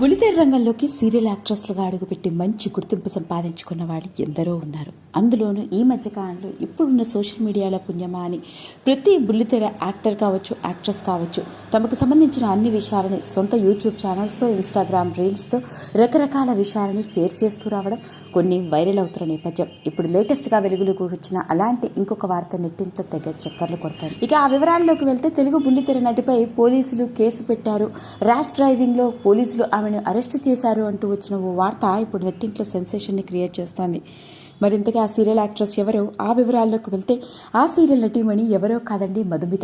బులితెర రంగంలోకి సీరియల్ యాక్ట్రెస్లుగా అడుగుపెట్టి మంచి గుర్తింపు సంపాదించుకున్న వాళ్ళు ఎందరో ఉన్నారు. అందులోనూ ఈ మధ్యకాలంలో ఇప్పుడున్న సోషల్ మీడియాలో పుణ్యమా అని ప్రతి బుల్లితెర యాక్టర్ కావచ్చు యాక్ట్రెస్ కావచ్చు తమకు సంబంధించిన అన్ని విషయాలని సొంత యూట్యూబ్ ఛానల్స్తో ఇన్స్టాగ్రామ్ రీల్స్తో రకరకాల విషయాలని షేర్ చేస్తూ రావడం కొన్ని వైరల్ అవుతున్న నేపథ్యం. ఇప్పుడు లేటెస్ట్గా వెలుగులోకి వచ్చిన అలాంటి ఇంకొక వార్త నెట్టింట్లో తెగ చక్కర్లు కొడతారు ఇక ఆ వివరాల్లోకి వెళ్తే తెలుగు బుల్లితెర నటిపై పోలీసులు కేసు పెట్టారు. ర్యాష్ డ్రైవింగ్లో పోలీసులు ఆమెను అరెస్ట్ చేశారు అంటూ వచ్చిన ఓ వార్త ఇప్పుడు నెట్టింట్లో సెన్సేషన్ని క్రియేట్ చేస్తోంది. మరింతగా ఆ సీరియల్ యాక్ట్రెస్ ఎవరో ఆ వివరాల్లోకి వెళ్తే ఆ సీరియల్ నటీమణి ఎవరో కాదండి మధుమిత.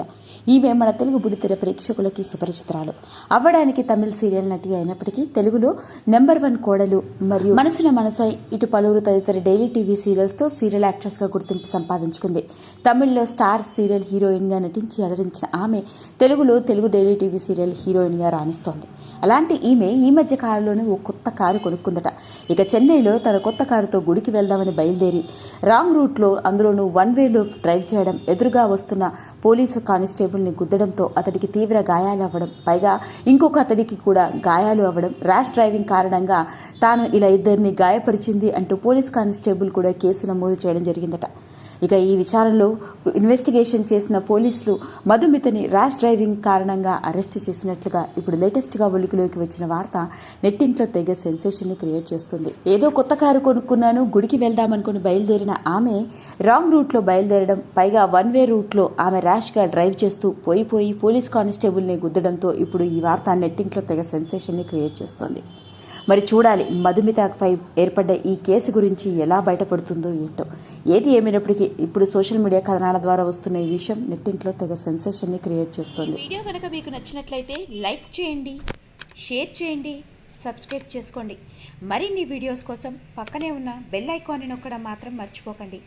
ఈమె మన తెలుగు బుడితెర ప్రేక్షకులకి సుపరిచితురాలు. అవ్వడానికి తమిళ సీరియల్ నటి అయినప్పటికీ తెలుగులో నెంబర్ వన్ కోడలు మరియు మనసున మనసై ఇటు పలువురు తదితర డైలీ టీవీ సీరియల్స్తో సీరియల్ యాక్ట్రెస్గా గుర్తింపు సంపాదించుకుంది. తమిళ్ళో స్టార్ సీరియల్ హీరోయిన్గా నటించి అలరించిన ఆమె తెలుగులో తెలుగు డైలీ టీవీ సీరియల్ హీరోయిన్గా రాణిస్తోంది. అలాంటి ఈమె ఈ మధ్య కాలంలోనే ఓ కొత్త కారు కొనుక్కుందట. ఇక చెన్నైలో తన కొత్త కారుతో గుడికి వెళ్దామని బయలుదేరి. రాంగ్ రూట్లో అందులోనూ వన్ వేలో డ్రైవ్ చేయడం ఎదురుగా వస్తున్న పోలీసు కానిస్టేబుల్ని గుద్దడంతో అతడికి తీవ్ర గాయాలు అవ్వడం పైగా ఇంకొక అతడికి కూడా గాయాలు అవ్వడం ర్యాష్ డ్రైవింగ్ కారణంగా తాను ఇలా ఇద్దరిని గాయపరిచింది అంటూ పోలీస్ కానిస్టేబుల్ కూడా కేసు నమోదు చేయడం జరిగిందట. ఇక ఈ విచారణలో ఇన్వెస్టిగేషన్ చేసిన పోలీసులు మధుమితని ర్యాష్ డ్రైవింగ్ కారణంగా అరెస్ట్ చేసినట్లుగా ఇప్పుడు లేటెస్ట్గా ఒలికిలోకి వచ్చిన వార్త నెట్టింట్లో తెగ సెన్సేషన్ని క్రియేట్ చేస్తుంది. ఏదో కొత్త కారు కొనుక్కున్నాను గుడికి వెళ్దామనుకుని బయలుదేరిన ఆమె రాంగ్ రూట్లో బయలుదేరడం పైగా వన్ వే రూట్లో ఆమె ర్యాష్గా డ్రైవ్ చేస్తూ పోయి పోయి పోలీస్ కానిస్టేబుల్ని గుద్దడంతో ఇప్పుడు ఈ వార్త నెట్టింట్లో తెగ సెన్సేషన్ని క్రియేట్ చేస్తుంది. మరి చూడాలి మధుమితపై ఏర్పడ్డ ఈ కేసు గురించి ఎలా బయటపడుతుందో ఏంటో. ఏది ఏమైనప్పటికీ ఇప్పుడు సోషల్ మీడియా కథనాల ద్వారా వస్తున్న ఈ విషయం నెట్టింట్లో తెగ సెన్సేషన్ని క్రియేట్ చేస్తుంది. వీడియో కనుక మీకు నచ్చినట్లయితే లైక్ చేయండి షేర్ చేయండి సబ్స్క్రైబ్ చేసుకోండి. మరిన్ని వీడియోస్ కోసం పక్కనే ఉన్న బెల్ ఐకాన్ని నొక్కడం మాత్రం మర్చిపోకండి.